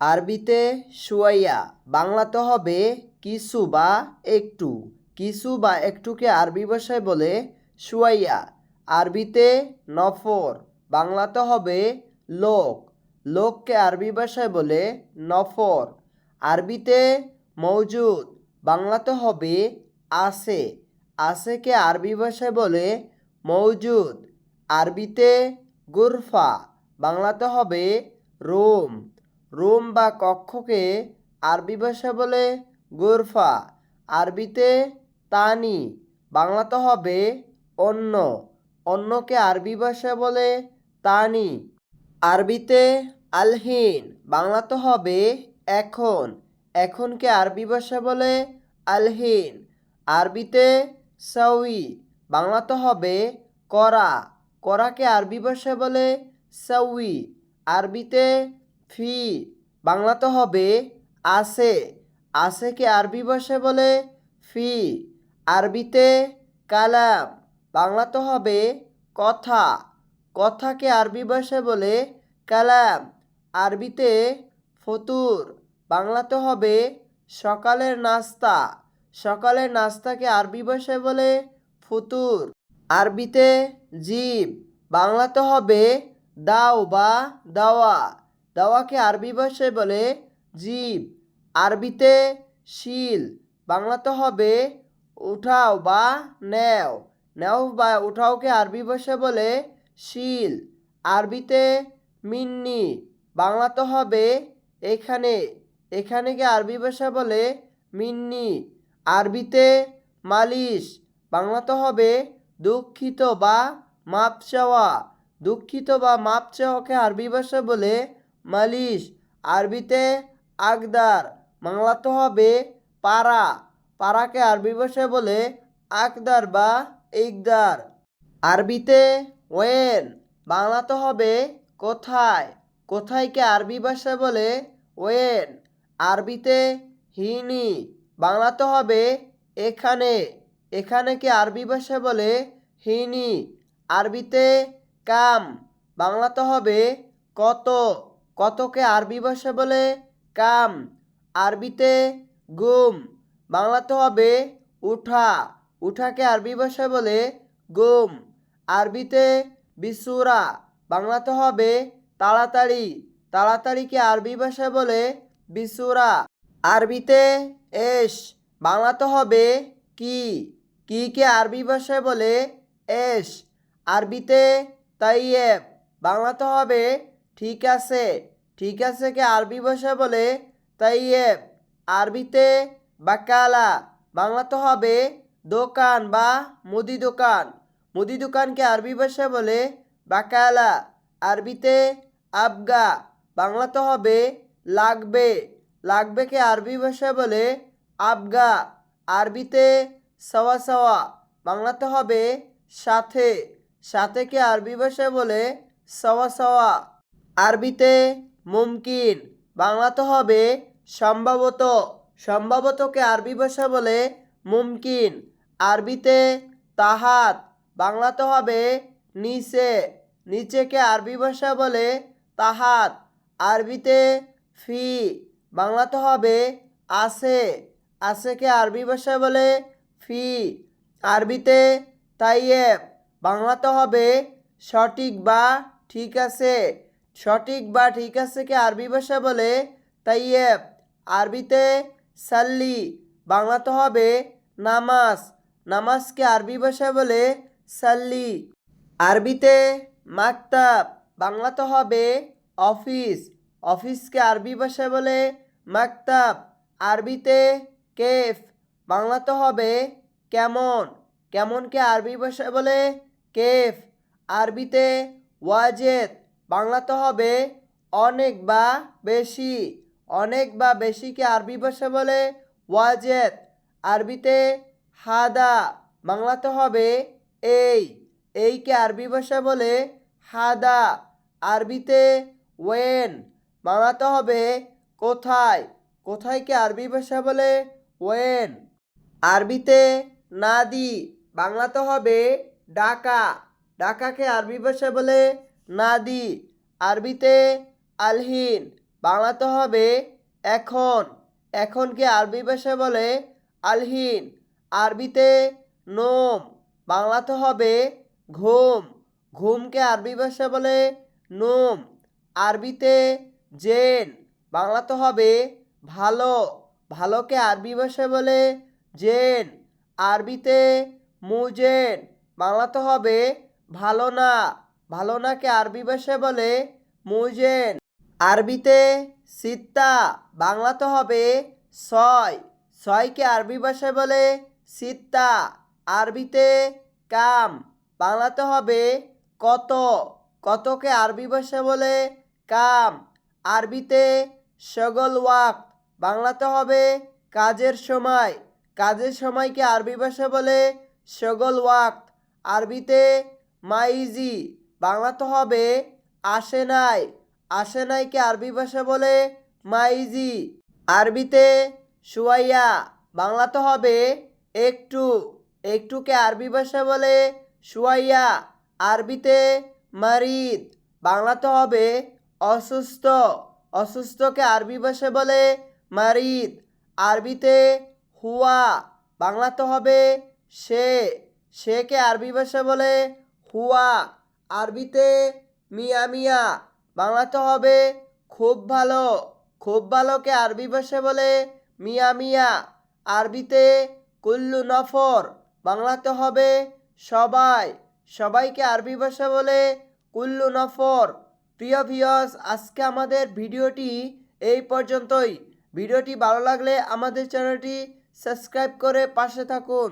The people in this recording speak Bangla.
আরবিতে শুয়াইয়া বাংলাতে হবে কিছু বা একটু। কিছু বা একটুকে আরবি ভাষায় বলে শুয়াইয়া আরবিতে নফর বাংলাতে হবে লোক। লোককে আরবি ভাষায় বলে নফর। আরবিতে মৌজুদ বাংলাতে হবে আসে। আছেকে আরবি ভাষায় বলে মৌজুদ আরবিতে গুরফা বাংলাতে হবে রুম। রুম বা কক্ষকে আরবি ভাষা বলে গুরফা, আরবিতে তানি, বাংলাতে হবে অন্য, অন্যকে আরবি ভাষা বলে তানি। আরবিতে আলহিন, বাংলাতে হবে এখন, এখনকে আরবি ভাষা বলে আলহিন। আরবিতে সাউই, বাংলাতে হবে করা, করাকে আরবি ভাষা বলে সাউই। আরবিতে ফি বাংলাতে হবে আছে। আছেকে আরবি ভাষা বলে? ফি। আরবিতে কালাম। বাংলাতে হবে কথা। কথাকে আরবি ভাষায় বলে? কালাম। আরবিতে ফতুর। বাংলাতে হবে সকালের নাস্তা। সকালের নাস্তাকে আরবি ভাষায় বলে? ফুতুর। আরবিতে জীব বাংলাতে হবে দাও বা দাওয়া। দাওয়াকে আরবি ভাষায় বলে জীব। আরবিতে শিল, বাংলাতে হবে উঠাও বা নেও। নেও বা উঠাওকে আরবি ভাষায় বলে শিল। আরবিতে মিন্নি, বাংলাতে হবে এখানে। এখানেকে আরবি ভাষা বলে মিন্নি। আরবিতে মালিশ, বাংলাতে হবে দুঃখিত বা মাপ চাওয়া। দুঃখিত বা মাপ চাওয়াকে আরবি ভাষা বলে মালিশ, আরবিতে আগদার বাংলাতে হবে পাড়া পাড়াকে আরবি ভাষায় বলে আকদার বা ইকদার। আরবিতে ওয়েন, বাংলাতে হবে কোথায়? কোথায়কে আরবি ভাষায় বলে ওয়েন? আরবিতে হিনি, বাংলাতে হবে এখানে। এখানেকে আরবি ভাষায় বলে হিনি। আরবিতে কাম, বাংলাতে হবে কত? কতকে আরবি ভাষা বলে? কাম, আরবিতে গুম, বাংলাতে হবে উঠা। উঠাকে আরবি ভাষায় বলে গুম, আরবিতে বিসুরা, বাংলাতে হবে তাড়াতাড়ি। তাড়াতাড়িকে আরবি ভাষায় বলে বিসুরা। আরবিতে এস, বাংলাতে হবে কি। কিকে আরবি ভাষায় বলে এস। আরবিতে তাইয়েব, বাংলাতে হবে ঠিক আছে ঠিক আছে কে আরবি ভাষায় বলে? তাইয়েব আরবিতে বাকালা বাংলাতে হবে দোকান বা মুদি দোকান। মুদি দোকানকে আরবি ভাষায় বলে? বাকালা। আরবিতে আবগা বাংলাতে হবে লাগবে। লাগবেকে আরবি ভাষায় বলে? আবগা। আরবিতে সওয়া সওয়া বাংলাতে হবে সাথে। সাথেকে আরবি ভাষায় বলে? সওয়া সওয়া। আরবিতে মুমকিন, বাংলাতে হবে সম্ভবত। সম্ভবতকে আরবি ভাষা বলে মুমকিন। আরবিতে তাহাত, বাংলাতে হবে নিচে। নিচেকে আরবি ভাষা বলে তাহাত। আরবিতে ফি, বাংলাতে হবে আছে আছেকে আরবি ভাষা বলে ফি। আরবিতে তাইয়েব, বাংলাতে হবে সঠিক বা ঠিক আছে। সঠিক বা ঠিক আছে কে আরবি ভাষা বলে? তাইয়েব আরবিতে সাল্লি, বাংলাতে হবে নামাজ। নামাজকে আরবি ভাষা বলে? সাল্লি। আরবিতে মাকতাব, বাংলাতে হবে অফিস। অফিসকে আরবি ভাষা বলে? মাকতাব। আরবিতে কেফ, বাংলাতে হবে কেমন? কেমনকে আরবি ভাষা বলে? কেফ। আরবিতে ওয়াজেদ বাংলাতে হবে অনেক বা বেশি। অনেক বা বেশিকে আরবি ভাষা বলে ওয়াজেদ, আরবিতে হাদা। বাংলাতে হবে এই। এইকে আরবি ভাষা বলে হাদা। আরবিতে ওয়েন। বাংলাতে হবে কোথায়? কোথায়কে আরবি ভাষা বলে ওয়েন? আরবিতে নাদি। বাংলাতে হবে ডাকা ডাকাকে আরবি ভাষা বলে নাদি, আরবিতে আলহিন, বাংলাতে হবে এখন। এখনকে আরবি ভাষায় বলে আলহিন, আরবিতে নোম, বাংলাতে হবে ঘুম। ঘুমকে আরবি ভাষায় বলে নোম, আরবিতে জেন, বাংলাতে হবে ভালো। ভালোকে আরবি ভাষায় বলে জেন, আরবিতে মুজেন, বাংলাতে হবে ভালো না। ভালো নাকে আরবি ভাষায় বলে মুজেন? আরবিতে সিত্তা বাংলাতে হবে ছয়। ছয়কে আরবি ভাষায় বলে সিত্তা। আরবিতে কাম বাংলাতে হবে কত। কতকে আরবি ভাষায় বলে কাম? আরবিতে সগল ওয়াক্ত বাংলাতে হবে কাজের সময়। কাজের সময়কে আরবি ভাষায় বলে সগল ওয়াক আরবিতে মাইজি বাংলাতে হবে আসে নাই। আসে নাইকে আরবি ভাষা বলে মাইজি। আরবিতে সুয়াইয়া বাংলাতে হবে একটু। একটুকে আরবি ভাষা বলে সুয়াইয়া, আরবিতে মারিদ বাংলাতে হবে অসুস্থ। অসুস্থকে আরবি ভাষা বলে মারিদ, আরবিতে হুয়া বাংলাতে হবে সে। সেকে আরবি ভাষা বলে হুয়া। আরবিতে, মিয়া মিয়া, বাংলাতে হবে খুব ভালো, খুব ভালোকে আরবি ভাষা বলে মিয়া মিয়া, আরবিতে কুল্লু নফর, বাংলাতে হবে সবাই, সবাইকে আরবি ভাষা বলে কুল্লু নফর। প্রিয় ভিউয়ার্স, আজকে আমাদের ভিডিওটি এই পর্যন্তই। ভিডিওটি ভালো লাগলে আমাদের চ্যানেলটি সাবস্ক্রাইব করে পাশে থাকুন।